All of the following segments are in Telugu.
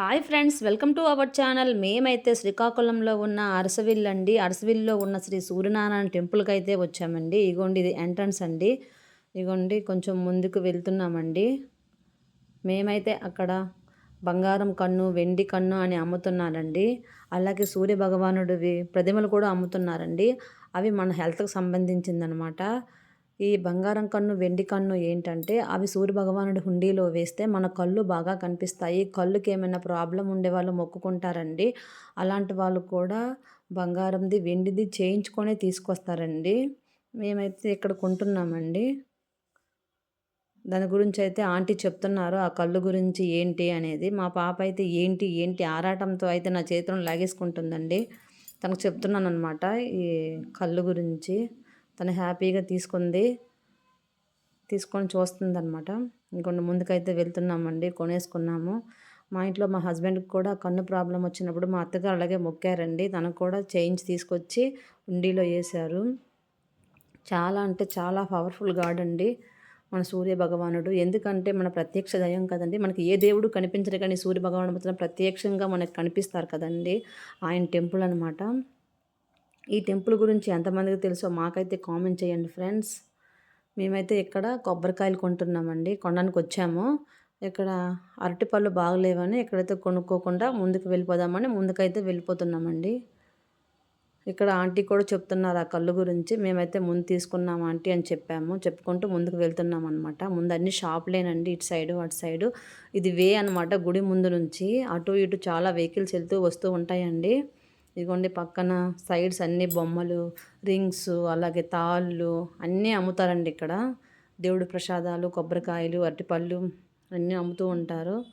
Hi friends welcome to our channel. మేమైతే శ్రీకాకుళంలో ఉన్న అరసవిల్ అండి. అరసవిల్లో ఉన్న శ్రీ సూర్యనారాయణ టెంపుల్కి అయితే వచ్చామండి. ఇగోండి ఇది ఎంట్రన్స్ అండి. ఇగోండి కొంచెం ముందుకు వెళ్తున్నామండి. మేమైతే అక్కడ బంగారం కన్ను వెండి కన్ను అని అమ్ముతున్నారండి. అలాగే సూర్య భగవానుడివి ప్రతిమలు కూడా అమ్ముతున్నారండి. అవి మన హెల్త్కి సంబంధించిందనమాట. ఈ బంగారం కన్ను వెండి కన్ను ఏంటంటే అవి సూర్య భగవానుడి హుండీలో వేస్తే మన కళ్ళు బాగా కనిపిస్తాయి. కళ్ళుకి ఏమైనా ప్రాబ్లం ఉండే వాళ్ళు మొక్కుకుంటారండి. అలాంటి వాళ్ళు కూడా బంగారంది వెండిది చేయించుకొని తీసుకొస్తారండి. మేమైతే ఇక్కడ కొంటున్నామండి. దాని గురించి అయితే ఆంటీ చెప్తున్నారు ఆ కళ్ళు గురించి ఏంటి అనేది. మా పాప అయితే ఏంటి ఏంటి ఆరాటంతో అయితే నా చేతిలో లాగేసుకుంటుందండి. తనకు చెప్తున్నాను అనమాట ఈ కళ్ళు గురించి. తను హ్యాపీగా తీసుకుంది. తీసుకొని చూస్తుంది అనమాట ఇంకొన్ని ముందుకైతే వెళ్తున్నామండి కొనేసుకున్నాము. మా ఇంట్లో మా హస్బెండ్కి కూడా కన్ను ప్రాబ్లం వచ్చినప్పుడు మా అత్తగారు అలాగే మొక్కారండి. తనకు కూడా చేయించి తీసుకొచ్చి ఉండిలో వేశారు. చాలా అంటే చాలా పవర్ఫుల్ గాడ్ అండి. మన సూర్య భగవానుడు. ఎందుకంటే మన ప్రత్యక్ష దయం కదండి. మనకి ఏ దేవుడు కనిపించరు కానీ సూర్య భగవానుడు మాత్రం ప్రత్యక్షంగా మనకు కనిపిస్తారు కదండి. ఆయన టెంపుల్ అనమాట ఈ టెంపుల్ గురించి ఎంతమందికి తెలుసో మాకైతే కామెంట్ చేయండి ఫ్రెండ్స్. మేమైతే ఇక్కడ కొబ్బరికాయలు కొంటున్నామండి. కొనడానికి వచ్చాము. ఇక్కడ అరటిపళ్ళు బాగలేవని ఇక్కడైతే కొనుక్కోకుండా ముందుకు వెళ్ళిపోదామని ముందుకైతే వెళ్ళిపోతున్నామండి. ఇక్కడ ఆంటీ కూడా చెప్తున్నారు ఆ కళ్ళు గురించి. మేమైతే ముందు తీసుకున్నాం ఆంటీ అని చెప్పాము. చెప్పుకుంటూ ముందుకు వెళ్తున్నాం అనమాట ముందు అన్ని షాప్లేనండి ఇటు సైడు అటు సైడు. ఇది వే అనమాట గుడి ముందు నుంచి. అటు ఇటు చాలా వెహికల్స్ వెళ్తూ వస్తూ ఉంటాయండి. ఇదిగోండి పక్కన సైడ్స్ అన్ని బొమ్మలు రింగ్స్ అలాగే తాళ్ళు అన్నీ అమ్ముతారండి ఇక్కడ. దేవుడి ప్రసాదాలు కొబ్బరికాయలు అరటిపళ్ళు అన్నీ అమ్ముతూ ఉంటారు.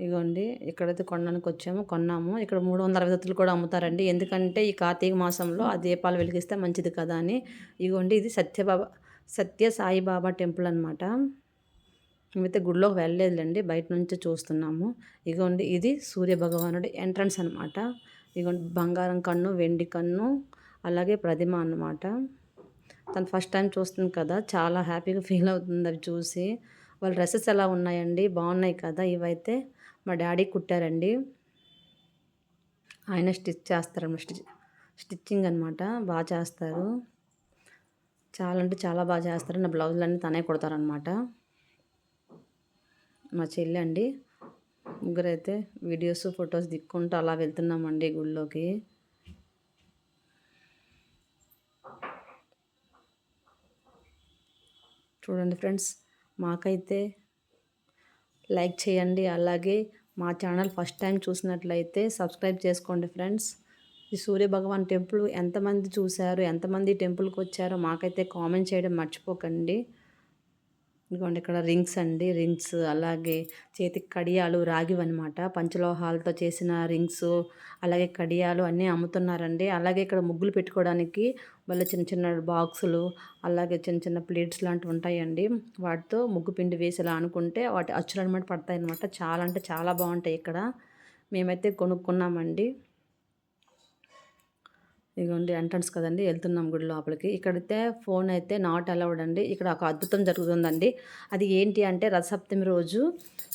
ఇగోండి ఇక్కడైతే కొనడానికి వచ్చాము కొన్నాము. ఇక్కడ మూడు వందల అరవై కూడా అమ్ముతారండి. ఎందుకంటే ఈ కార్తీక మాసంలో ఆ దీపాలు వెలిగిస్తే మంచిది కదా అని. ఇగోండి ఇది సత్యబాబా సత్య సాయిబాబా టెంపుల్ అనమాట మేమైతే గుడిలోకి వెళ్ళలేదులేండి. బయట నుంచి చూస్తున్నాము. ఇగోండి ఇది సూర్య భగవానుడి ఎంట్రన్స్ అనమాట ఇగోండి బంగారం కన్ను వెండి కన్ను అలాగే ప్రతిమ అనమాట తను ఫస్ట్ టైం చూస్తుంది కదా చాలా హ్యాపీగా ఫీల్ అవుతుంది అవి చూసి. వాళ్ళ డ్రెస్సెస్ ఎలా ఉన్నాయండి? బాగున్నాయి కదా ఇవైతే మా డాడీ కుట్టారండి. ఆయన స్టిచ్ చేస్తారు స్టిచ్ స్టిచ్చింగ్ అనమాట బాగా చేస్తారు. చాలా అంటే చాలా బాగా చేస్తారు. నా బ్లౌజులన్నీ తనే కుడతారనమాట మా చెల్లి అండి ముగ్గురైతే వీడియోస్ ఫొటోస్ దిక్కుంటూ అలా వెళ్తున్నామండి గుళ్ళోకి. చూడండి ఫ్రెండ్స్ మాకైతే లైక్ చేయండి. అలాగే మా ఛానల్ ఫస్ట్ టైం చూసినట్లయితే సబ్స్క్రైబ్ చేసుకోండి ఫ్రెండ్స్. ఈ సూర్య భగవాన్ టెంపుల్ ఎంతమంది చూశారు ఎంతమంది టెంపుల్కి వచ్చారో మాకైతే కామెంట్ చేయడం మర్చిపోకండి. ఇదిగోండి ఇక్కడ రింగ్స్ అండి రింగ్స్ అలాగే చేతికి కడియాలు రాగివి అనమాట పంచలోహాలతో చేసిన రింగ్స్ అలాగే కడియాలు అన్నీ అమ్ముతున్నారండి. అలాగే ఇక్కడ ముగ్గులు పెట్టుకోవడానికి వాళ్ళ చిన్న చిన్న బాక్సులు అలాగే చిన్న చిన్న ప్లేట్స్ లాంటివి ఉంటాయండి. వాటితో ముగ్గు పిండి వేసి ఇలా అనుకుంటే వాటి అచ్చులు అనమాట పడతాయి అనమాట చాలా అంటే చాలా బాగుంటాయి ఇక్కడ. మేమైతే కొనుక్కున్నామండి. ఇదిగోండి ఎంట్రన్స్ కదండి వెళ్తున్నాం గుడి లోపలికి. ఇక్కడైతే ఫోన్ అయితే నాట్ అలౌడ్ అండి. ఇక్కడ ఒక అద్భుతం జరుగుతుందండి. అది ఏంటి అంటే రథసప్తమి రోజు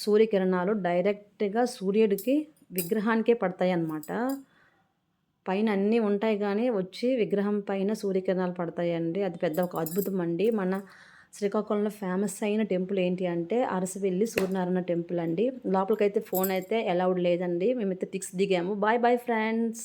సూర్యకిరణాలు డైరెక్ట్గా సూర్యుడికి విగ్రహానికే పడతాయి అన్నమాట. పైన అన్నీ ఉంటాయి కానీ వచ్చి విగ్రహం పైన సూర్యకిరణాలు పడతాయండి అది పెద్ద ఒక అద్భుతం అండి. మన శ్రీకాకుళంలో ఫేమస్ అయిన టెంపుల్ ఏంటి అంటే అరసవెల్లి సూర్యనారాయణ టెంపుల్ అండి. లోపలికైతే ఫోన్ అయితే అలౌడ్ లేదండి. మేమైతే పిక్స్ దిగాము. Bye bye friends